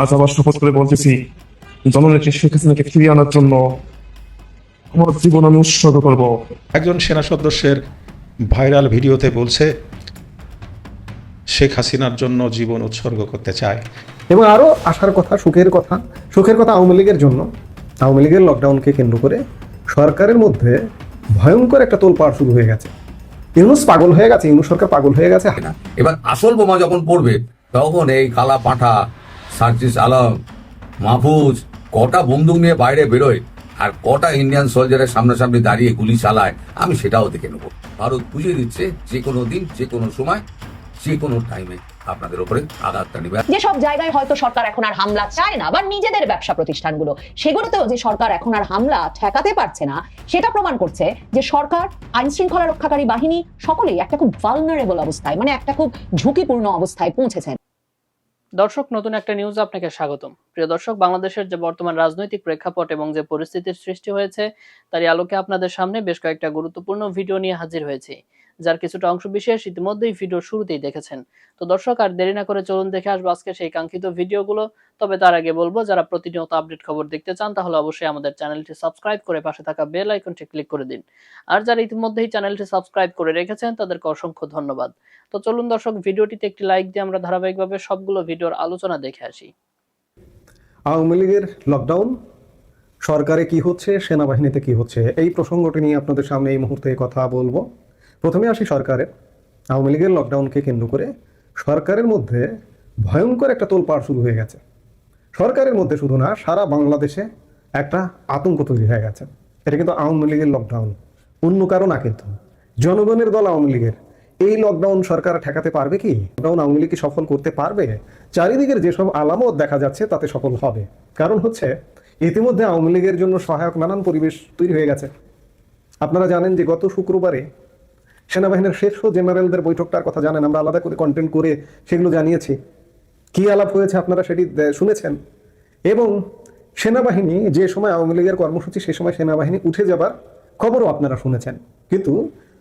আজ আবার শপথ করে বলতেছি জননেত্রী শেখ হাসিনাকে ফিরিয়ে আনার জন্য আমার জীবন আমি উৎসর্গ করব। একজন সেনা সদস্যের ভাইরাল ভিডিওতে বলছে শেখ হাসিনার জন্য জীবন উৎসর্গ করতে চায়। এবং আরও আসার কথা সুখের কথা সুখের কথা আওয়ামী লীগের জন্য আওয়ামী লীগের লকডাউনকে কেন্দ্র করে সরকারের মধ্যে ভয়ঙ্কর একটা তোলপাড় শুরু হয়ে গেছে। ইউনুস পাগল হয়ে গেছে ইউনুস সরকার পাগল হয়ে গেছে এবার আসল বোমা যখন পড়বে তখন এই কালা পাঁঠা সার্জিস আলম, মাহফুজ, কটা বন্দুক নিয়ে বাইরে বেরোয় আর কটা ইন্ডিয়ান সোলজারের সামনাসামনি দাঁড়িয়ে গুলি চালায়, আমি সেটাও দেখে নেব। ভারত বুঝিয়ে দিচ্ছে যে কোনো দিন, যে কোনো সময়, যে কোনো টাইমে আপনাদের উপরে আঘাতটা নেবে। যেসব জায়গায় হয়তো সরকার এখন আর হামলা চায় না বা নিজেদের ব্যবসা প্রতিষ্ঠানগুলো, সেগুলোতেও যে সরকার এখন আর হামলা ঠেকাতে পারছে না, সেটা প্রমাণ করছে যে সরকার আইন শৃঙ্খলা রক্ষাকারী বাহিনী, সকলেই একটা খুব ভালনারেবল অবস্থায় মানে একটা খুব ঝুঁকিপূর্ণ অবস্থায় পৌঁছেছেন। দর্শক, নতুন একটা নিউজ আপনাকে স্বাগতম। প্রিয় দর্শক, বাংলাদেশের যে বর্তমান রাজনৈতিক প্রেক্ষাপট এবং যে পরিস্থিতির সৃষ্টি হয়েছে, তারই আলোকে আপনাদের সামনে বেশ কয়েকটা গুরুত্বপূর্ণ ভিডিও নিয়ে হাজির হয়েছি। যার কিছুটা অংশ বিশেষ ইতিমধ্যেই ভিডিও শুরুতেই দেখেছেন। তো দর্শক, আর দেরি না করে চলুন দেখে আসব আজকে সেই কাঙ্ক্ষিত ভিডিওগুলো। তবে তার আগে বলব, যারা প্রতিনিয়ত আপডেট খবর দেখতে চান, তাহলে অবশ্যই আমাদের চ্যানেলটি সাবস্ক্রাইব করে পাশে থাকা বেল আইকনটি ক্লিক করে দিন। আর যারা ইতিমধ্যেই চ্যানেলটি সাবস্ক্রাইব করে রেখেছেন, তাদেরকে অসংখ্য ধন্যবাদ। তো চলুন দর্শক, ভিডিওটিতে একটি লাইক দিয়ে আমরা ধারাবাহিকভাবে সবগুলো ভিডিওর আলোচনা দেখে আসি। আওয়ামী লীগের লকডাউন সরকারে কি হচ্ছে, সেনাবাহিনীতে কি হচ্ছে, এই প্রসঙ্গটি নিয়ে আপনাদের সামনে এই মুহূর্তে কথা বলব। প্রথমে আসি সরকারের আওয়ামী লীগের লকডাউনকে কেন্দ্র করে সরকারের মধ্যে ভয়ঙ্কর একটা তোলপাড় শুরু হয়ে গেছে। সরকারের মধ্যে শুধু না, সারা বাংলাদেশে একটা আতঙ্ক তৈরি হয়ে গেছে। এটা কিন্তু আওয়ামী লীগের লকডাউন অন্য কারও না কিন্তু। জনগণের দল আওয়ামী লীগের। এই লকডাউন সরকার ঠেকাতে পারবে কি? লকডাউন আওয়ামী লীগ সফল করতে পারবে? চারিদিকের যেসব আলামত দেখা যাচ্ছে, তাতে সফল হবে। কারণ হচ্ছে, ইতিমধ্যে আওয়ামী লীগের জন্য সহায়ক নানান পরিবেশ তৈরি হয়ে গেছে। আপনারা জানেন যে গত শুক্রবারে সেনাবাহিনীর শীর্ষ জেনারেলদের বৈঠকটার কথা জানেন, আমরা আলাদা করে কন্টেন্ট করে সেগুলো জানিয়েছি। কি আলাপ হয়েছে আপনারা সেটি শুনেছেন? এবং সেনাবাহিনী যে সময় আওয়ামী লীগের কর্মসূচি, সে সময় সেনাবাহিনী উঠে যাবার খবরও আপনারা শুনেছেন। কিন্তু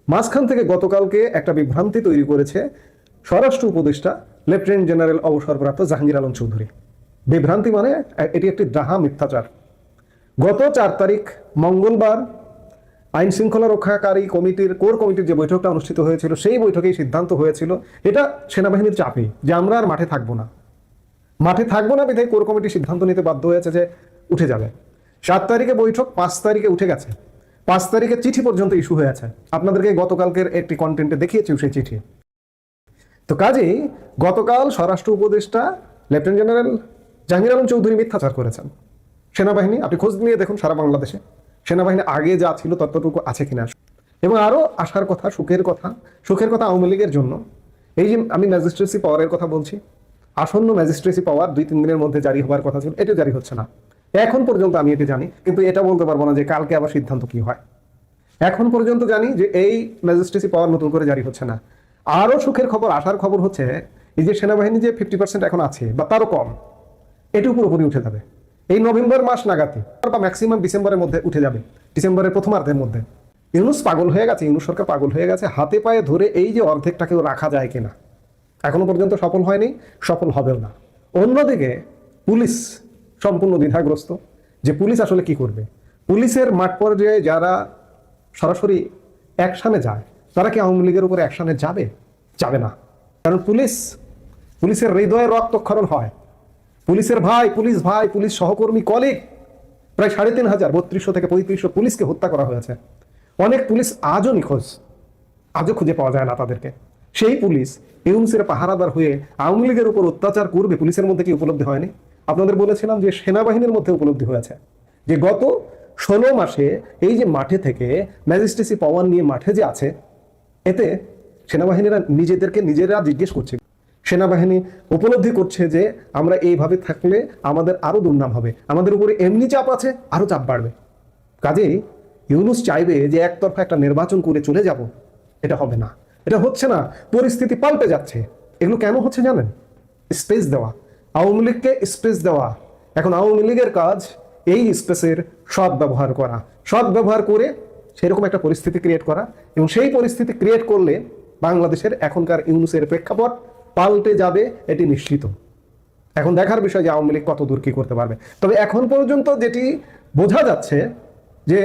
মাঝখান থেকে গতকালকে একটা বিভ্রান্তি তৈরি করেছে স্বরাষ্ট্র উপদেষ্টা লেফটেন্যান্ট জেনারেল অবসরপ্রাপ্ত জাহাঙ্গীর আলম চৌধুরী। বিভ্রান্তি মানে এটি একটি ডাহা মিথ্যাচার। গত চার তারিখ মঙ্গলবার আইন শৃঙ্খলা রক্ষাকারী কমিটির, কোর কমিটির যে বৈঠকটা অনুষ্ঠিত হয়েছিল, সেই বৈঠকেই সিদ্ধান্ত হয়েছিল। এটা সেনাবাহিনীর চাপে যে আমরা আর মাঠে থাকব না। মাঠে থাকব না বিধায় কোর কমিটি সিদ্ধান্ত নিতে বাধ্য হয়েছে যে উঠে যাবে। সাত তারিখে বৈঠক, পাঁচ তারিখে উঠে গেছে। পাঁচ তারিখে চিঠি পর্যন্ত ইস্যু হয়ে আছে। আপনাদেরকে গতকালকের একটি কন্টেন্টে দেখিয়েছি সেই চিঠি। তো কাজেই গতকাল স্বরাষ্ট্র উপদেষ্টা, লেফটেন্যান্ট জেনারেল জাহাঙ্গীর আলম চৌধুরী মিথ্যাচার করেছেন। সেনাবাহিনী, আপনি খোঁজ নিয়ে দেখুন সারা বাংলাদেশে। সেনাবাহিনী আগে যা ছিল ততটুকু আছে কিনা। এবং আরও আসার কথা, সুখের কথা সুখের কথা আওয়ামী লীগের জন্য। এই যে আমি ম্যাজিস্ট্রেসি পাওয়ারের কথা বলছি, আসন্ন ম্যাজিস্ট্রেসি পাওয়ার দুই তিন দিনের মধ্যে জারি হওয়ার কথা ছিল, এটা জারি হচ্ছে না। এখন পর্যন্ত আমি এটি জানি, কিন্তু এটা বলতে পারব না যে কালকে আবার সিদ্ধান্ত কি হয়। এখন পর্যন্ত জানি যে এই ম্যাজিস্ট্রেসি পাওয়ার নতুন করে জারি হচ্ছে না। আরও সুখের খবর আসার খবর হচ্ছে, এই যে সেনাবাহিনী যে ফিফটি পার্সেন্ট এখন আছে, বা তারও কম এটি পুরোপুরি উঠে যাবে। এই নভেম্বর মাস নাগাতে বা ম্যাক্সিমাম ডিসেম্বরের মধ্যে উঠে যাবে, ডিসেম্বরের প্রথমার্ধের মধ্যে। ইউনুস পাগল হয়ে গেছে, ইউনুস সরকার পাগল হয়ে গেছে, হাতে পায়ে ধরে এই যে অর্ধেকটাকেও রাখা যায় কিনা, এখনও পর্যন্ত সফল হয়নি, সফল হবেও না। অন্যদিকে পুলিশ সম্পূর্ণ দ্বিধাগ্রস্ত, যে পুলিশ আসলে কি করবে? পুলিশের মাঠ পর্যায়ে যারা সরাসরি অ্যাকশানে যায়, তারা কি আওয়ামী লীগের উপরে অ্যাকশানে যাবে? যাবে না। কারণ পুলিশ, পুলিশের হৃদয়ে রক্তক্ষরণ হয়। পুলিশের ভাই, পুলিশ ভাই, পুলিশ সহকর্মী কলিগ প্রায় সাড়ে তিন হাজার, বত্রিশশো থেকে পঁয়ত্রিশশো পুলিশকে হত্যা করা হয়েছে। অনেক পুলিশ আজও নিখোঁজ, আজও খুঁজে পাওয়া যায় না তাদেরকে। সেই পুলিশ ইউনুসের পাহারাদার হয়ে আওয়ামী লীগের উপর অত্যাচার করবে পুলিশের মধ্যে কি উপলব্ধি হয়নি? আপনাদের বলেছিলাম যে সেনাবাহিনীর মধ্যে উপলব্ধি হয়েছে, যে গত ষোলো মাসে এই যে মাঠে থেকে ম্যাজিস্ট্রেসি পাওয়ার নিয়ে মাঠে যে আছে, এতে সেনাবাহিনীরা নিজেদেরকে নিজেরা জিজ্ঞেস করছে। সেনাবাহিনী উপলব্ধি করছে যে আমরা এইভাবে থাকলে আমাদের আরও দুর্নাম হবে। আমাদের উপরে এমনি চাপ আছে, আরও চাপ বাড়বে। কাজেই ইউনুস চাইবে যে একতরফা একটা নির্বাচন করে চলে যাব। এটা হবে না। এটা হচ্ছে না, পরিস্থিতি পাল্টে যাচ্ছে। এগুলো কেন হচ্ছে জানেন? স্পেস দেওয়া। আওয়ামী লীগকে স্পেস দেওয়া। এখন আওয়ামী লীগের কাজ এই স্পেসের সৎ ব্যবহার করা। সৎ ব্যবহার করে সেরকম একটা পরিস্থিতি ক্রিয়েট করা। এবং সেই পরিস্থিতি ক্রিয়েট করলে বাংলাদেশের এখনকার ইউনুসের প্রেক্ষাপট পাল্টে যাবে, এটি নিশ্চিত। এখন দেখার বিষয় যে আওয়ামী লীগ কত দূর কি করতে পারবে। তবে এখন পর্যন্ত যেটি বোঝা যাচ্ছে যে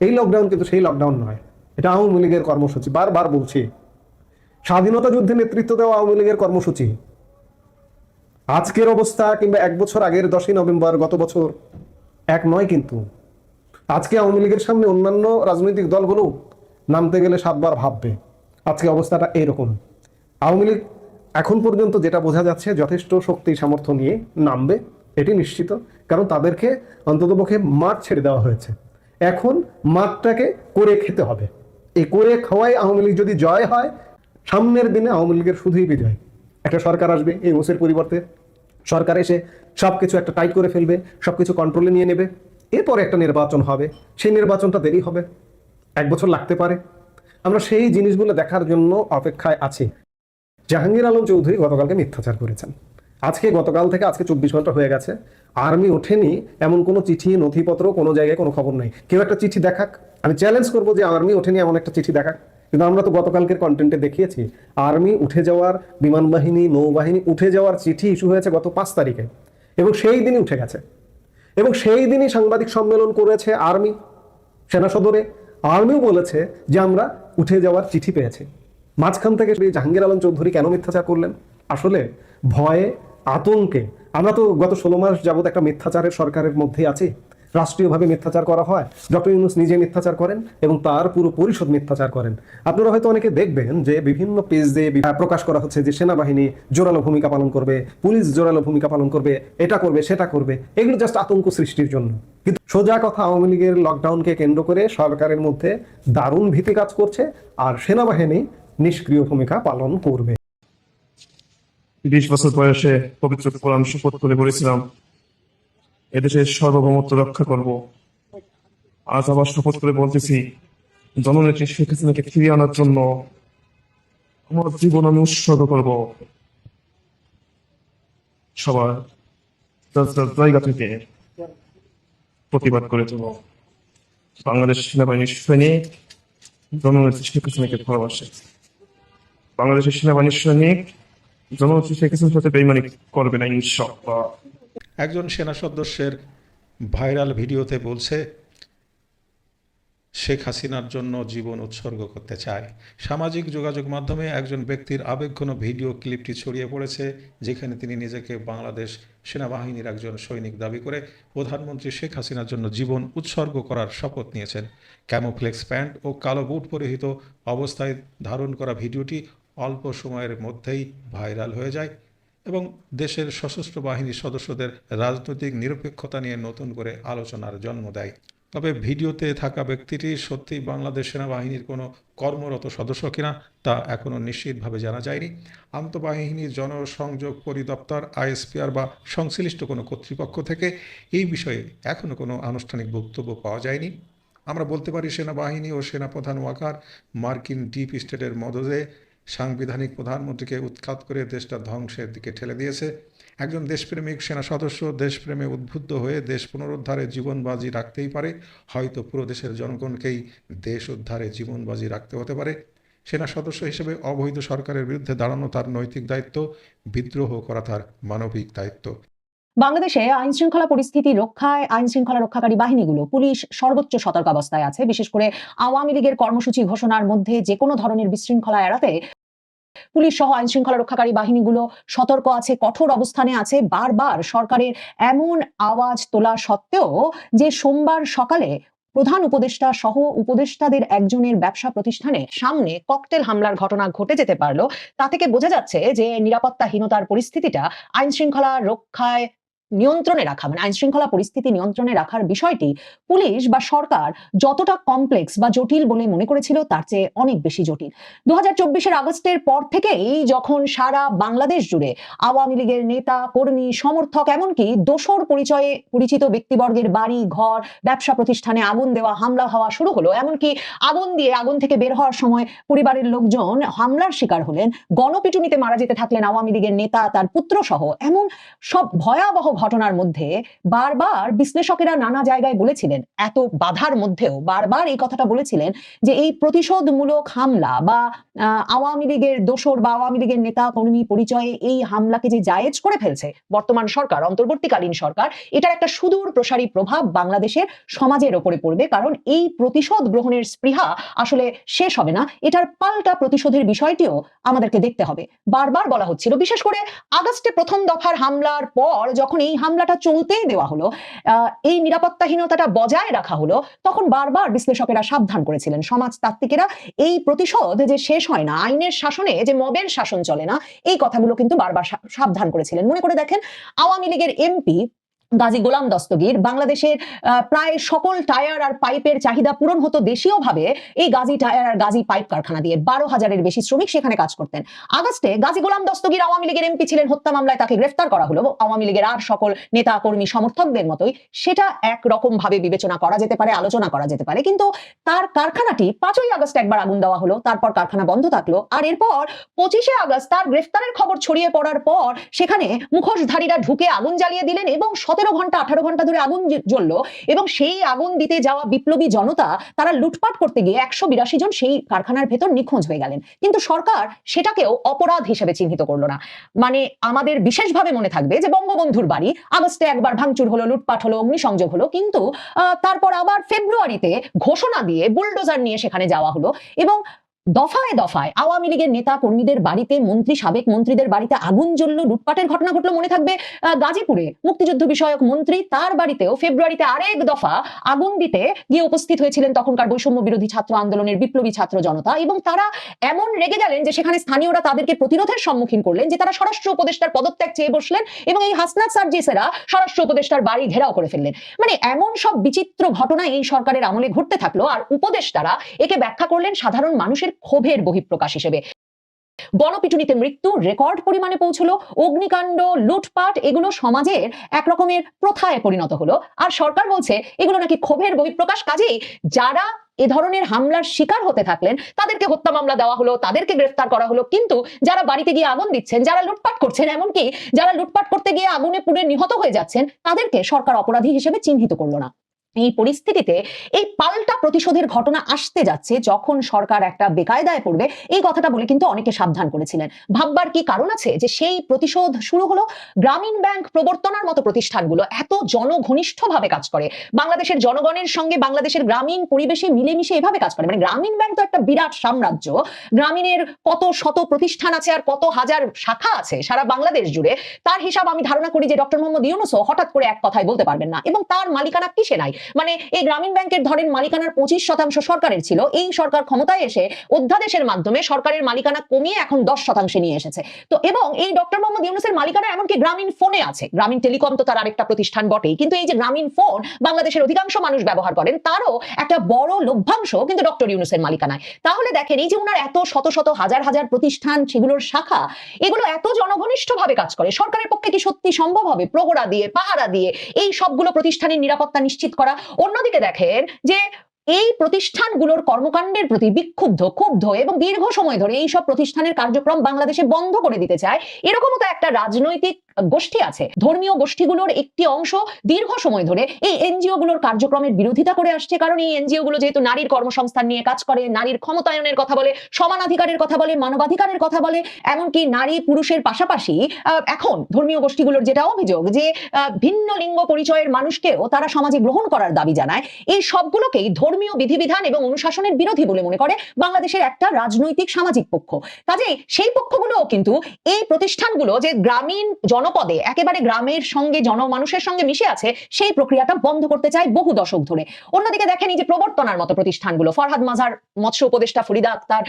এই লকডাউন কিন্তু সেই লকডাউন নয়। এটা আওয়ামী লীগের কর্মসূচি, বারবার বলছি। স্বাধীনতা যুদ্ধে নেতৃত্ব দেওয়া আওয়ামী লীগের কর্মসূচি। আজকের অবস্থা কিংবা এক বছর আগের দশই নভেম্বর গত বছর এক নয় কিন্তু। আজকে আওয়ামী লীগের সামনে অন্যান্য রাজনৈতিক দলগুলো নামতে গেলে সাতবার ভাববে। আজকে অবস্থাটা এইরকম। আওয়ামী লীগ এখন পর্যন্ত যেটা বোঝা যাচ্ছে, যথেষ্ট শক্তি সামর্থ্য নিয়ে নামবে, এটি নিশ্চিত। কারণ তাদেরকে অন্ততপক্ষে মাঠ ছেড়ে দেওয়া হয়েছে। এখন মাঠটাকে করে খেতে হবে। এই করে খাওয়াই আওয়ামী লীগ যদি জয় হয়, সামনের দিনে আওয়ামী লীগের শুধুই বিজয়। একটা সরকার আসবে, এই মুসের পরিবর্তে। সরকার এসে সবকিছু একটা টাইট করে ফেলবে, সবকিছু কন্ট্রোলে নিয়ে নেবে। এরপরে একটা নির্বাচন হবে। সেই নির্বাচনটা দেরি হবে। এক বছর লাগতে পারে। আমরা সেই জিনিসগুলো দেখার জন্য অপেক্ষায় আছি। জাহাঙ্গীর আলম চৌধুরী গতকালকে মিথ্যাচার করেছেন। আজকে গতকাল থেকে আজকে চব্বিশ ঘণ্টা হয়ে গেছে। আর্মি ওঠেনি, এমন কোনো চিঠি, নথিপত্র কোনো জায়গায় কোনো খবর নেই। কেউ একটা চিঠি দেখাক। আমি চ্যালেঞ্জ করব যে আর্মি ওঠেনি, এমন একটা চিঠি দেখাক। কিন্তু আমরা তো গতকালকের কন্টেন্টে দেখিয়েছি, আর্মি উঠে যাওয়ার বিমান বাহিনী, নৌবাহিনী উঠে যাওয়ার চিঠি ইস্যু হয়েছে গত পাঁচ তারিখে। এবং সেই দিনই উঠে গেছে। এবং সেই দিনই সাংবাদিক সম্মেলন করেছে আর্মি সেনা সদরে। আর্মিও বলেছে যে আমরা উঠে যাওয়ার চিঠি পেয়েছি। মাঝখান থেকে জাহাঙ্গীর আলম চৌধুরী কেন মিথ্যাচার করলেন? আসলে ভয়ে, আতঙ্কে। আমরা তো গত ষোলো মাস যাবত একটা মিথ্যাচারের সরকারের মধ্যে আছি। রাষ্ট্রীয়ভাবে মিথ্যাচার করা হয়। ডক্টর ইউনুস নিজে মিথ্যাচার করেন এবং তার পুরো পরিষদ মিথ্যাচার করেন। আপনারা হয়তো অনেকে দেখবেন যে বিভিন্ন পেজ দিয়ে প্রকাশ করা হচ্ছে যে সেনাবাহিনী জোরালো ভূমিকা পালন করবে, পুলিশ জোরালো ভূমিকা পালন করবে, এটা করবে, সেটা করবে। এগুলো জাস্ট আতঙ্ক সৃষ্টির জন্য। কিন্তু সোজা কথা, আওয়ামী লীগের লকডাউনকে কেন্দ্র করে সরকারের মধ্যে দারুণ ভীতি কাজ করছে। আর সেনাবাহিনী নিষ্ক্রিয় ভূমিকা পালন করবে। বিশ বছর বয়সে পবিত্র কোরআন শপথ করে বলেছিলাম, এদেশের সার্বভৌমত্ব রক্ষা করব। আজ আবার শপথ করে বলতেছি, জননেত্রী শেখ হাসিনাকে ফিরিয়ে আনার জন্য আমার জীবন আমি উৎসর্গ করব। সবার জায়গা থেকে প্রতিবাদ করে দেব। বাংলাদেশ সেনাবাহিনীর সৈনিক জননেত্রী শেখ হাসিনাকে ভালোবাসে। বাংলাদেশের সেনাবাহিনীর সৈনিক জননেত্রী শেখ হাসিনার সাথে বেইমানি করবে না, ইনশাআল্লাহ। একজন সেনা সদস্যের ভাইরাল ভিডিওতে বলছে, শেখ হাসিনার জন্য জীবন উৎসর্গ করতে চায়। সামাজিক যোগাযোগ মাধ্যমে একজন ব্যক্তির আবেগঘন ভিডিও ক্লিপটি ছড়িয়ে পড়েছে, যেখানে তিনি নিজেকে বাংলাদেশ সেনাবাহিনীর একজন সৈনিক দাবি করে প্রধানমন্ত্রী শেখ হাসিনার জন্য জীবন উৎসর্গ করার শপথ নিয়েছেন। ক্যামোফ্লেক্স প্যান্ট ও কালো বুট পরিহিত অবস্থায় ধারণ করা ভিডিওটি অল্প সময়ের মধ্যেই ভাইরাল হয়ে যায় এবং দেশের সশস্ত্র বাহিনীর সদস্যদের রাজনৈতিক নিরপেক্ষতা নিয়ে নতুন করে আলোচনার জন্ম দেয়। তবে ভিডিওতে থাকা ব্যক্তিটি সত্যিই বাংলাদেশ সেনাবাহিনীর কোনো কর্মরত সদস্য কিনা তা এখনও নিশ্চিতভাবে জানা যায়নি। আন্তঃবাহিনী জনসংযোগ পরিদপ্তর, আইএসপিআর বা সংশ্লিষ্ট কোনো কর্তৃপক্ষ থেকে এই বিষয়ে এখনও কোনো আনুষ্ঠানিক বক্তব্য পাওয়া যায়নি। আমরা বলতে পারি, সেনাবাহিনী ও সেনাপ্রধান ওয়াকার মার্কিন ডিপ স্টেটের মদদে সাংবিধানিক প্রধানমন্ত্রীকে উৎখাত করে দেশটা ধ্বংসের দিকে ঠেলে দিয়েছে। একজন দেশপ্রেমিক সেনা সদস্য দেশপ্রেমে উদ্বুদ্ধ হয়ে দেশ পুনরুদ্ধারে জীবন বাজি রাখতেই পারে। হয়তো পুরো দেশের জনগণকেই দেশ উদ্ধারে জীবন বাজি রাখতে হতে পারে। সেনা সদস্য হিসেবে অবৈধ সরকারের বিরুদ্ধে দাঁড়ানো তার নৈতিক দায়িত্ব, বিদ্রোহ করা তার মানবিক দায়িত্ব। বাংলাদেশে আইন শৃঙ্খলা পরিস্থিতি রক্ষায় আইন শৃঙ্খলা রক্ষাকারী বাহিনীগুলো পুলিশ সর্বোচ্চ সতর্কাবস্থায় আছে। বিশেষ করে আওয়ামী লীগের কর্মসূচি ঘোষণার মধ্যে যে কোনো ধরনের বিশৃঙ্খলা এড়াতে পুলিশ সহ আইন শৃঙ্খলা রক্ষাকারী বাহিনীগুলো সতর্ক আছে, কঠোর অবস্থানে আছে। বারবার সরকারের এমন আওয়াজ তোলা সত্ত্বেও যে সোমবার সকালে প্রধান উপদেষ্টা সহ উপদেষ্টাদের একজনের ব্যবসা প্রতিষ্ঠানে সামনে ককটেল হামলার ঘটনা ঘটে যেতে পারল, তা থেকে বোঝা যাচ্ছে যে নিরাপত্তাহীনতার পরিস্থিতিটা আইন শৃঙ্খলা রক্ষায় নিয়ন্ত্রণে রাখা মানে আইন শৃঙ্খলা পরিস্থিতি নিয়ন্ত্রণে রাখার বিষয়টি পুলিশ বা সরকার যতটা কমপ্লেক্স বা জটিল বলে মনে করেছিল, তার চেয়ে অনেক বেশি জটিল। দু হাজার আগস্টের পর থেকেই যখন সারা বাংলাদেশ জুড়ে আওয়ামী লীগের নেতা, কর্মী, সমর্থক, এমনকি দোসর পরিচয়ে পরিচিত ব্যক্তিবর্গের বাড়ি, ঘর, ব্যবসা প্রতিষ্ঠানে আগুন দেওয়া, হামলা হওয়া শুরু হলো, এমনকি আগুন দিয়ে আগুন থেকে বের হওয়ার সময় পরিবারের লোকজন হামলার শিকার হলেন, গণপিটুনিতে মারা যেতে থাকলেন আওয়ামী লীগের নেতা, তার পুত্র সহ এমন সব ভয়াবহ ঘটনার মধ্যে বারবার বিশ্লেষকেরা নানা জায়গায় বলেছিলেন, এত বাধার মধ্যেও বারবার এই কথাটা বলেছিলেন যে এই প্রতিশোধমূলক হামলা বা আওয়ামী লীগের দোসর বা আওয়ামী লীগের নেতা কর্মী পরিচয়ে এই হামলাকে যে জায়েজ করে ফেলছে বর্তমান সরকার, অন্তর্বর্তীকালীন সরকার, এটার একটা সুদূর প্রসারী প্রভাব বাংলাদেশের সমাজের ওপরে পড়বে। কারণ এই প্রতিশোধ গ্রহণের স্পৃহা আসলে শেষ হবে না। এটার পাল্টা প্রতিশোধের বিষয়টিও আমাদেরকে দেখতে হবে। বারবার বলা হচ্ছিল, বিশেষ করে আগস্টে প্রথম দফার হামলার পর যখন এই হামলাটা চলতেই দেওয়া হলো এই নিরাপত্তাহীনতাটা বজায় রাখা হলো, তখন বারবার বিশ্লেষকেরা সাবধান করেছিলেন সমাজ তাত্ত্বিকেরা এই প্রতিশোধ যে শেষ হয় না, আইনের শাসনে যে মবের শাসন চলে না, এই কথাগুলো কিন্তু বারবার সাবধান করেছিলেন। মনে করে দেখেন, আওয়ামী লীগের এমপি গাজী গোলাম দস্তগীর, বাংলাদেশের প্রায় সকল টায়ার আর পাইপের চাহিদা পূরণ হতো দেশীয়ভাবে এই গাজী টায়ার আর গাজী পাইপ কারখানা দিয়ে। বারো হাজারের বেশি শ্রমিক সেখানে কাজ করতেন। আগস্টে গাজী গোলাম দস্তগীর আওয়ামী লীগের এমপি ছিলেন, হত্যা মামলায় তাকে গ্রেফতার করা হলো। আওয়ামী লীগের আর সকল নেতা, কর্মী, সমর্থকদের মতোই সেটা এক রকম ভাবে বিবেচনা করা যেতে পারে, আলোচনা করা যেতে পারে। কিন্তু তার কারখানাটি পাঁচই আগস্ট একবার আগুন দেওয়া হলো, তারপর কারখানা বন্ধ থাকল। আর এরপর পঁচিশে আগস্ট তার গ্রেফতারের খবর ছড়িয়ে পড়ার পর সেখানে মুখোশধারীরা ঢুকে আগুন জ্বালিয়ে দিলেন এবং সতেরো ঘণ্টা, আঠারো ঘণ্টা ধরে আগুন জ্বললো এবং সেই আগুন দিতে যাওয়া বিপ্লবী জনতা তারা লুটপাট করতে গিয়ে একশো বিরাশি জন সেই কারখানার ভেতর নিখোঁজ হয়ে গেলেন। কিন্তু সরকার সেটাকেও অপরাধ হিসেবে চিহ্নিত করল না। মানে আমাদের বিশেষভাবে মনে থাকবে যে বঙ্গবন্ধুর বাড়ি, আগস্টে একবার ভাঙচুর হলো, লুটপাট হলো, অগ্নিসংযোগ হলো, কিন্তু তারপর আবার ফেব্রুয়ারিতে ঘোষণা দিয়ে বুলডোজার নিয়ে সেখানে যাওয়া হলো এবং দফায় দফায় আওয়ামী লীগের নেতা কর্মীদের বাড়িতে মন্ত্রী, সাবেক মন্ত্রীদের বাড়িতে আগুন জ্বললো, লুটপাটের ঘটনা ঘটলো মনে থাকবে গাজীপুরে। মুক্তিযুদ্ধ বিষয়ক মন্ত্রী তার বাড়িতেও ফেব্রুয়ারিতে আরেক দফা আগুন দিতে গিয়ে উপস্থিত হয়েছিলেন তখনকার বৈষম্য বিরোধী ছাত্র আন্দোলনের বিপ্লবী ছাত্র জনতা এবং তারা এমন রেগে গেলেন যে সেখানে স্থানীয়রা তাদেরকে প্রতিরোধের সম্মুখীন করলেন, যে তারা স্বরাষ্ট্র উপদেষ্টার পদত্যাগ চেয়ে বসলেন এবং এই হাসনাত সার্জিসেরা স্বরাষ্ট্র উপদেষ্টার বাড়ি ঘেরাও করে ফেললেন। মানে এমন সব বিচিত্র ঘটনা এই সরকারের আমলে ঘটতে থাকল আর উপদেষ্টারা একে ব্যাখ্যা করলেন সাধারণ মানুষের ক্ষোভের বহিঃপ্রকাশ হিসেবে। গণপিটুনিতে মৃত্যু, রেকর্ড পরিমাণে পৌঁছলো, অগ্নিকাণ্ড, লুটপাট, এগুলো সমাজের এক রকমের প্রথায় পরিণত হলো। আর সরকার বলছে, এগুলো নাকি ক্ষোভের বহিঃপ্রকাশ, কাজেই যারা এ ধরনের হামলার শিকার হতে থাকলেন, তাদেরকে হত্যা মামলা দেওয়া হলো, তাদেরকে গ্রেফতার করা হলো। কিন্তু যারা বাড়িতে গিয়ে আগুন দিচ্ছেন, যারা লুটপাট করছেন, এমনকি যারা লুটপাট করতে গিয়ে আগুনে পুড়ে নিহত হয়ে যাচ্ছেন, তাদেরকে সরকার অপরাধী হিসেবে চিহ্নিত করল না। এই পরিস্থিতিতে এই পাল্টা প্রতিশোধের ঘটনা আসতে যাচ্ছে যখন সরকার একটা বেকায়দায় পড়বে। এই কথাটা বলে কিন্তু অনেকে সাবধান করেছিলেন। ভাববার কি কারণ আছে যে সেই প্রতিশোধ শুরু হলো গ্রামীণ ব্যাংক প্রবর্তনার মতো প্রতিষ্ঠানগুলো এত জনঘনিষ্ঠভাবে কাজ করে। বাংলাদেশের জনগণের সঙ্গে বাংলাদেশের গ্রামীণ পরিবেশে মিলেমিশে এভাবে কাজ করে। মানে গ্রামীণ ব্যাংক তো একটা বিরাট সাম্রাজ্য। গ্রামীণের কত শত প্রতিষ্ঠান আছে আর কত হাজার শাখা আছে সারা বাংলাদেশ জুড়ে, তার হিসাব আমি ধারণা করি যে ডক্টর মোহাম্মদ ইউনুসও হঠাৎ করে এক কথায় বলতে পারবেন না। এবং তার মালিকানা কিসে নাই? মানে এই গ্রামীণ ব্যাংকের ধরেন মালিকানার পঁচিশ শতাংশ সরকারের ছিল, এই সরকার ক্ষমতায় এসে অধ্যাদেশের মাধ্যমে সরকারের মালিকানা কমিয়ে এখন দশ শতাংশে নিয়ে এসেছে। তো এবং এই ডক্টর মোহাম্মদ ইউনুসের মালিকানা এমনকি গ্রামীণ ফোনে আছে। গ্রামীণ টেলিকম তো তার আরেকটা প্রতিষ্ঠান বটেই। কিন্তু এই যে গ্রামীণ ফোন বাংলাদেশের অধিকাংশ মানুষ ব্যবহার করেন, তারও একটা বড় লভ্যাংশ কিন্তু ডক্টর ইউনুসের মালিকানায়। তাহলে দেখেন, এই যে ওনার এত শত শত হাজার হাজার প্রতিষ্ঠান, সেগুলোর শাখা, এগুলো এত জনঘনিষ্ঠ ভাবে কাজ করে, সরকারের পক্ষে কি সত্যি সম্ভব হবে? প্রগড়া দিয়ে, পাহারা দিয়ে এই সবগুলো প্রতিষ্ঠানের নিরাপত্তা নিশ্চিত করা? অন্যদিকে দেখেন যে এই প্রতিষ্ঠানগুলোর কর্মকাণ্ডের প্রতি বিক্ষুব্ধ, ক্ষুব্ধ এবং দীর্ঘ সময় ধরে এই সব প্রতিষ্ঠানের কার্যক্রম বাংলাদেশে বন্ধ করে দিতে চায়, এরকমও তো একটা রাজনৈতিক গোষ্ঠী আছে। ধর্মীয় গোষ্ঠীগুলোর একটি অংশ দীর্ঘ সময় ধরে এই এনজিও গুলোর কার্যক্রমের বিরোধিতা করে আসছে, কারণ এই এনজিও গুলো যেহেতু নারীর কর্মসংস্থান নিয়ে কাজ করে, নারীর ক্ষমতায়নের কথা বলে, সমানাধিকারের কথা বলে, মানবাধিকারের কথা বলে, এমনকি নারী পুরুষের পাশাপাশি এখন ধর্মীয় গোষ্ঠীগুলোর যেটা অভিযোগ যে ভিন্ন লিঙ্গ পরিচয়ের মানুষকেও তারা সমাজে গ্রহণ করার দাবি জানায়, এই সবগুলোকেই ধর্মীয় বিধিবিধান এবং অনুশাসনের বিরোধী বলে মনে করে বাংলাদেশের একটা রাজনৈতিক সামাজিক পক্ষ। কাজেই সেই পক্ষগুলোও কিন্তু এই প্রতিষ্ঠানগুলো যে গ্রামীণ জনপদে একেবারে গ্রামের সঙ্গে জনমানুষের সঙ্গে মিশে আছে, সেই প্রক্রিয়াটা বন্ধ করতে চায় বহু দশক ধরে। অন্যদিকে দেখেন এই যে প্রবর্তনার মতো প্রতিষ্ঠানগুলো, ফরহাদ মাজার মৎস্য উপদেষ্টা ফরিদা আক্তার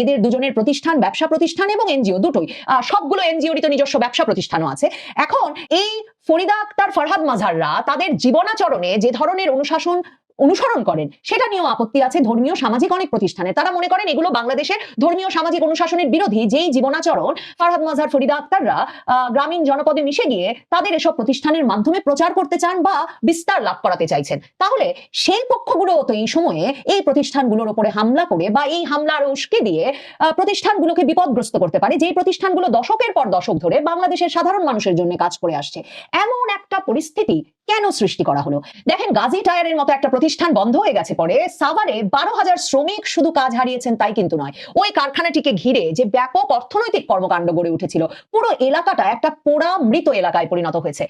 এদের দুজনের প্রতিষ্ঠান, ব্যবসা প্রতিষ্ঠান এবং এনজিও দুটোই সবগুলো এনজিওরই তো নিজস্ব ব্যবসা প্রতিষ্ঠানও আছে। এখন এই ফরিদা আক্তার, ফরহাদ মাজাররা তাদের জীবনাচরণে যে ধরনের অনুশাসন অনুসরণ করেন। সেটা নিয়েও আপত্তি আছে ধর্মীয় সামাজিক অনেক প্রতিষ্ঠানে। তারা মনে করেন এগুলো বাংলাদেশের ধর্মীয় সামাজিক অনুশাসনের বিরোধী যেই জীবনাচরণ, ফারহাদ মাজার ফরিদা আক্তাররা গ্রামীণ জনপদে মিশে গিয়ে তাদের এসব প্রতিষ্ঠানের মাধ্যমে প্রচার করতে চান বা বিস্তার লাভ করাতে চাইছেন। তাহলে সেই পক্ষগুলো তো এই সময়ে এই প্রতিষ্ঠানগুলোর উপরে হামলা করে বা এই হামলার উস্কে দিয়ে প্রতিষ্ঠানগুলোকে বিপদগ্রস্ত করতে পারে। যেই প্রতিষ্ঠানগুলো দশকের পর দশক ধরে বাংলাদেশের সাধারণ মানুষের জন্য কাজ করে আসছে। এমন একটা পরিস্থিতি কেন সৃষ্টি করা হলো? দেখেন, গাজী টায়ারের মতো একটা প্রতিষ্ঠান বন্ধ হয়ে গেছে পরে সাভারে বারো হাজার শ্রমিক শুধু কাজ হারিয়েছেন, তাই কিন্তু নয়। ওই কারখানাটিকে ঘিরে যে ব্যাপক অর্থনৈতিক কর্মকাণ্ড গড়ে উঠেছিল, পুরো এলাকাটা একটা পোড়া মৃত এলাকায় পরিণত হয়েছে।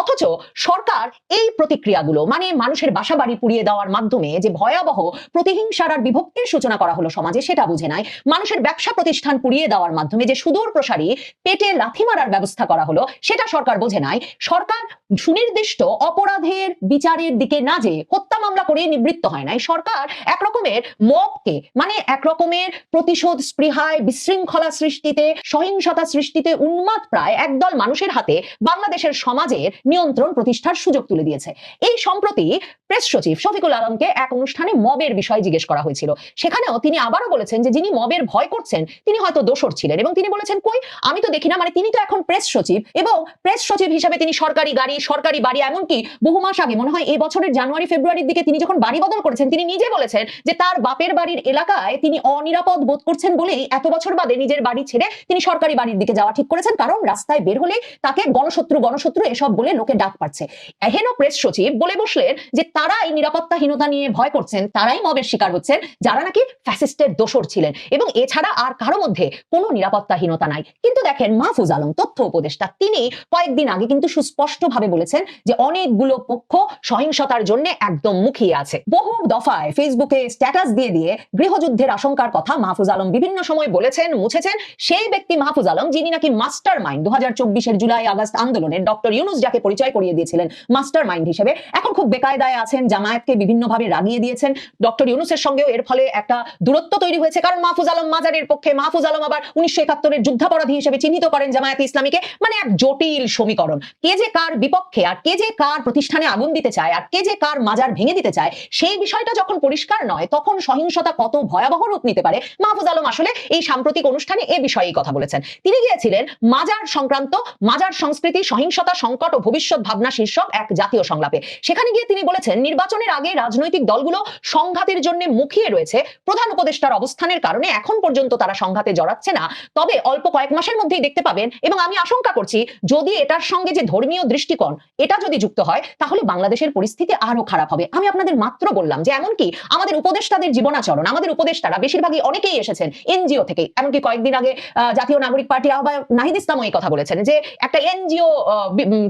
অথচ সরকার এই প্রতিক্রিয়াগুলো মানে মানুষের বাসা বাড়ি পুড়িয়ে দেওয়ার মাধ্যমে যে ভয়াবহ প্রতিহিংসার আর বিভক্তির সূচনা করা হলো সমাজে, সেটা বুঝে নাই। মানুষের ব্যবসা প্রতিষ্ঠান পুড়িয়ে দেওয়ার মাধ্যমে যে সুদূর প্রসারী পেটে লাথি মারার ব্যবস্থা করা হলো, সেটা সরকার বোঝে নাই। সরকার সুনির্দিষ্ট অপরাধের বিচারের দিকে না যে হত্যা মামলা করে নিবৃত্ত হয় নাই। সরকার এক রকমের মবকে মানে এক রকমের প্রতিশোধ স্পৃহায়, বিশৃঙ্খলা সৃষ্টিতে, সহিংসতা সৃষ্টিতে উন্মাদ প্রায় একদল মানুষের হাতে বাংলাদেশের সমাজের নিয়ন্ত্রণ প্রতিষ্ঠার সুযোগ তুলে দিয়েছে। এই সম্প্রতি প্রেস সচিব শফিকুল আলমকে এক অনুষ্ঠানে মবের বিষয়ে জিজ্ঞেস করা হয়েছিল। সেখানেও তিনি আবারও বলেছেন যে, যিনি মবের ভয় করছেন, তিনি হয়তো দোষর ছিলেন এবং তিনি বলেছেন, কই, আমি তো দেখি না। মানে তিনি তো এখন প্রেস সচিব এবং প্রেস সচিব হিসাবে তিনি সরকারি গাড়ি, সরকারি বাড়ি, এমনকি বহু মাস আগে মনে হয় এই বছরের জানুয়ারি, ফেব্রুয়ারির দিকে তিনি যখন বাড়ি বদল করেছেন, তিনি নিজে বলেছেন যে, তার বাপের বাড়ির এলাকায় তিনি অনিরাপদ বোধ করছেন বলেই এত বছর বাদে নিজের বাড়ি ছেড়ে তিনি সরকারি বাড়ির দিকে যাওয়া ঠিক করেছেন। কারণ রাস্তায় বের হলে তাকে গণশত্রু গণশত্রু এসব বলে লোকে ডাক পাচ্ছে এহেন প্রেস সচিব বলে বসলেন যে তারা এই নিরাপত্তাহীনতা নিয়ে ভয় করছেন, তারাই মবের শিকার হচ্ছেন, যারা নাকি ফ্যাসিস্টের দোষর ছিলেন। এবং এছাড়া আর কারও মধ্যে কোনো নিরাপত্তাহীনতা নাই। কিন্তু দেখেন, মাহফুজ আলম, তথ্য উপদেষ্টা, তিনি কয়েকদিন আগে কিন্তু সুস্পষ্টভাবে বলেছেন যে অনেকগুলো পক্ষ সহিংসতার জন্য একদম মুখিয়ে আছে। বহু দফায় ফেসবুকে স্ট্যাটাস দিয়ে দিয়ে গৃহযুদ্ধের আশঙ্কার কথা মাহফুজ আলম বিভিন্ন সময় বলেছেন, মুছেছেন। সেই ব্যক্তি মাহফুজ আলম, যিনি নাকি মাস্টার মাইন্ড দু হাজার জুলাই আগস্ট আন্দোলনের ডক্টর ইউনুস যাকে পরিচয় করিয়ে দিয়েছিলেন মাস্টার মাইন্ড হিসেবে। এখন খুব বেকায়দায় আছেন, জামায়াতকে বিভিন্নভাবে রাগিয়ে দিয়েছেন। ডক্টর ইউনুসের সঙ্গেও এর ফলে একটা দূরত্ব তৈরি হয়েছে। কারণ মাহফুজ আলম মাজারের পক্ষে, মাহফুজ আলম আবার উনিশশো একাত্তরের যুদ্ধাপরাধী হিসেবে চিহ্নিত করেন জামায়াত ইসলামীকে। মানে এক জটিল সমীকরণ। কে যে কার বিপক্ষে আর কে যে কার প্রতিষ্ঠানে আগুন দিতে চায় আর কে যে কার মাজার ভেঙে দিতে চায়, সেই বিষয়টা যখন পরিষ্কার নয়, তখন সহিংসতা কত ভয়াবহ রূপ নিতে পারে? মাহফুজ আলম আসলে এই সাম্প্রতিক অনুষ্ঠানে এ বিষয়েই কথা বলেছেন। তিনি গিয়েছিলেন মাজার সংক্রান্ত, মাজার সংস্কৃতি, সহিংসতা সংকট ও ভবিষ্যৎ ভাবনা শীর্ষক এক জাতীয় সংলাপে। সেখানে গিয়ে তিনি বলেছেন, নির্বাচনের আগে রাজনৈতিক দলগুলো সংঘাতের জন্য মুখিয়ে রয়েছে। প্রধান উপদেষ্টার অবস্থানের কারণে এখন পর্যন্ত তারা সংঘাতে জড়াচ্ছে না। তবে অল্প কয়েক মাসের মধ্যেই দেখতে পাবেন এবং আমি আশঙ্কা করছি, যদি এটার সঙ্গে যে ধর্মীয় দৃষ্টিকোণ, এটা যদি যুক্ত হয়, তাহলে বাংলাদেশের পরিস্থিতি আরও খারাপ হবে। আমি আপনাদের মাত্র বললাম যে এমনকি আমাদের উপদেষ্টাদের জীবনাচরণ, আমাদের উপদেষ্টারা বেশিরভাগই অনেকেই এসেছেন এনজিও থেকে। এমনকি কয়েকদিন আগে জাতীয় নাগরিক পার্টির আহ্বায়ক নাহিদ ইসলামও এই কথা বলেছেন যে একটা এনজিও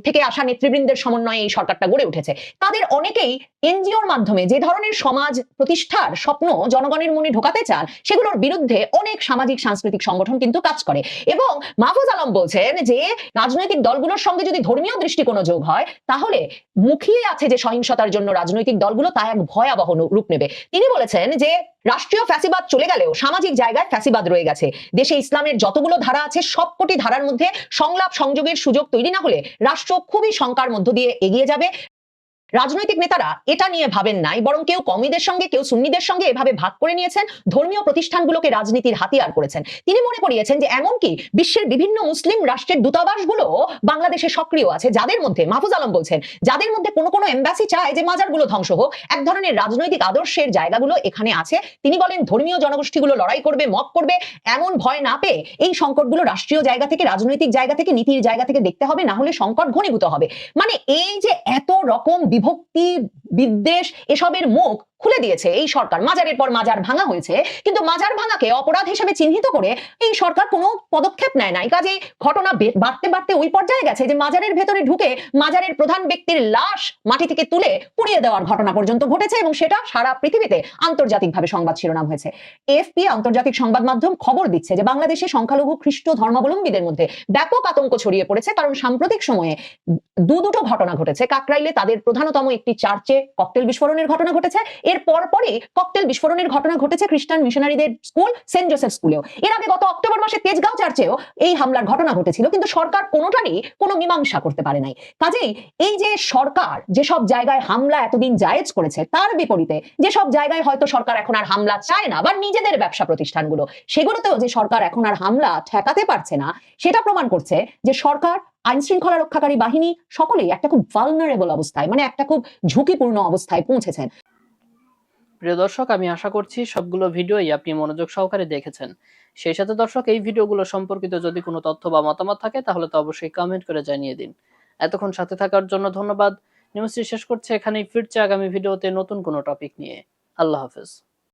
থেকে আসা নেতৃবৃন্দের সমন্বয়ে এই সরকারটা গড়ে উঠেছে। তাদের অনেকেই এনজিওর মাধ্যমে যে ধরনের সমাজ প্রতিষ্ঠার স্বপ্ন জনগণের মনে ঢোকাতে চান, সেগুলোর বিরুদ্ধে অনেক সামাজিক, সাংস্কৃতিক সংগঠন কিন্তু কাজ করে। এবং মাহফুজ আলম বলছেন যে, রাজনৈতিক দলগুলোর সঙ্গে যদি ধর্মীয় দৃষ্টিকোণ যোগ হয়, তাহলে মুখিয়ে আছে যে সহিংসতার জন্য রাজনৈতিক দলগুলো তা এক ভয়াবহ রূপ নেবে। তিনি বলেছেন যে রাষ্ট্রীয় ফ্যাসিবাদ চলে গেলেও সামাজিক জায়গায় ফ্যাসিবাদ রয়ে গেছে। দেশে ইসলামের যতগুলো ধারা আছে, সবকটি ধারার মধ্যে সংলাপ সংযোগের সুযোগ তৈরি না হলে রাষ্ট্র খুবই শঙ্কার মধ্য দিয়ে এগিয়ে যাবে। রাজনৈতিক নেতারা এটা নিয়ে ভাবেন নাই, বরং কেউ কমিদের সঙ্গে, কেউ সুন্নিদের সঙ্গে এভাবে ভাগ করে নিয়েছেন, ধর্মীয় প্রতিষ্ঠানগুলোকে রাজনীতির হাতিয়ার করেছেন। তিনি মনে করিয়েছেন যে এমনকি বিশ্বের বিভিন্ন মুসলিম রাষ্ট্রের দূতাবাসগুলো বাংলাদেশে সক্রিয় আছে, যাদের মধ্যে, মাহফুজ আলম বলছেন, যাদের মধ্যে কোনো কোনো এম্বাসি চায় যে মাজারগুলো ধ্বংস হোক, এক ধরনের রাজনৈতিক আদর্শের জায়গাগুলো এখানে আছে। তিনি বলেন, ধর্মীয় জনগোষ্ঠীগুলো লড়াই করবে, মত করবে, এমন ভয় না পেয়ে এই সংকটগুলো রাষ্ট্রীয় জায়গা থেকে, রাজনৈতিক জায়গা থেকে, নীতির জায়গা থেকে দেখতে হবে, না হলে সংকট ঘনীভূত হবে। মানে এই যে এত রকম বিভক্তি বিদ্বেষ এসবের মুখ খুলে দিয়েছে এই সরকার। মাজারের পর মাজার ভাঙা হয়েছে, কিন্তু মাজার ভাঙাকে অপরাধ হিসেবে চিহ্নিত করে এই সরকার কোনো পদক্ষেপ নেয় নাই। কাজে ঘটনা বাড়তে বাড়তে ওই পর্যায়ে গেছে যে মাজারের ভেতরে ঢুকে মাজারের প্রধান ব্যক্তির লাশ মাটি থেকে তুলে পুড়িয়ে দেওয়ার ঘটনা পর্যন্ত ঘটেছে এবং সেটা সারা পৃথিবীতে আন্তর্জাতিকভাবে সংবাদ শিরোনাম হয়েছে। এফপি আন্তর্জাতিক সংবাদ মাধ্যম খবর দিচ্ছে যে বাংলাদেশে সংখ্যালঘু খ্রিস্ট ধর্মাবলম্বীদের মধ্যে ব্যাপক আতঙ্ক ছড়িয়ে পড়েছে কারণ সাম্প্রতিক সময়ে দু দুটো ঘটনা ঘটেছে। কাকরাইলে তাদের প্রধানতম একটি চার্চে ককটেল বিস্ফোরণের ঘটনা ঘটেছে। এর পরপরই ককটেল বিস্ফোরণের ঘটনা ঘটেছে খ্রিস্টান মিশনারিদের স্কুল সেন্ট জোসেফ স্কুলেও এর আগে গত অক্টোবর মাসে তেজগাঁও চার্চেও এই হামলার ঘটনা ঘটেছিল, কিন্তু সরকার কোনোটারই কোনো মীমাংসা করতে পারে নাই। কাজেই এই যে সরকার যেসব জায়গায় হামলা এতদিন জায়েজ করেছে, তার বিপরীতে যেসব জায়গায় হয়তো সরকার এখন আর হামলা চায় না, বা নিজেদের ব্যবসা প্রতিষ্ঠানগুলো, সেগুলোতেও যে সরকার এখন আর হামলা ঠেকাতে পারছে না, সেটা প্রমাণ করছে যে সরকার আইন শৃঙ্খলা রক্ষাকারী বাহিনী সকলেই একটা খুব ভালনারেবল অবস্থায় মানে একটা খুব ঝুঁকিপূর্ণ অবস্থায় পৌঁছেছেন। প্রিয় দর্শক, আমি আশা করছি সবগুলো ভিডিওই আপনি মনোযোগ সহকারে দেখেছেন। সেই সাথে দর্শক, এই ভিডিওগুলো সম্পর্কিত যদি কোনো তথ্য বা মতামত থাকে, তাহলে তো অবশ্যই কমেন্ট করে জানিয়ে দিন। এতক্ষণ সাথে থাকার জন্য ধন্যবাদ। নিউজটি শেষ করছে এখানেই, ফিরছে আগামী ভিডিওতে নতুন কোনো টপিক নিয়ে। আল্লাহ হাফেজ।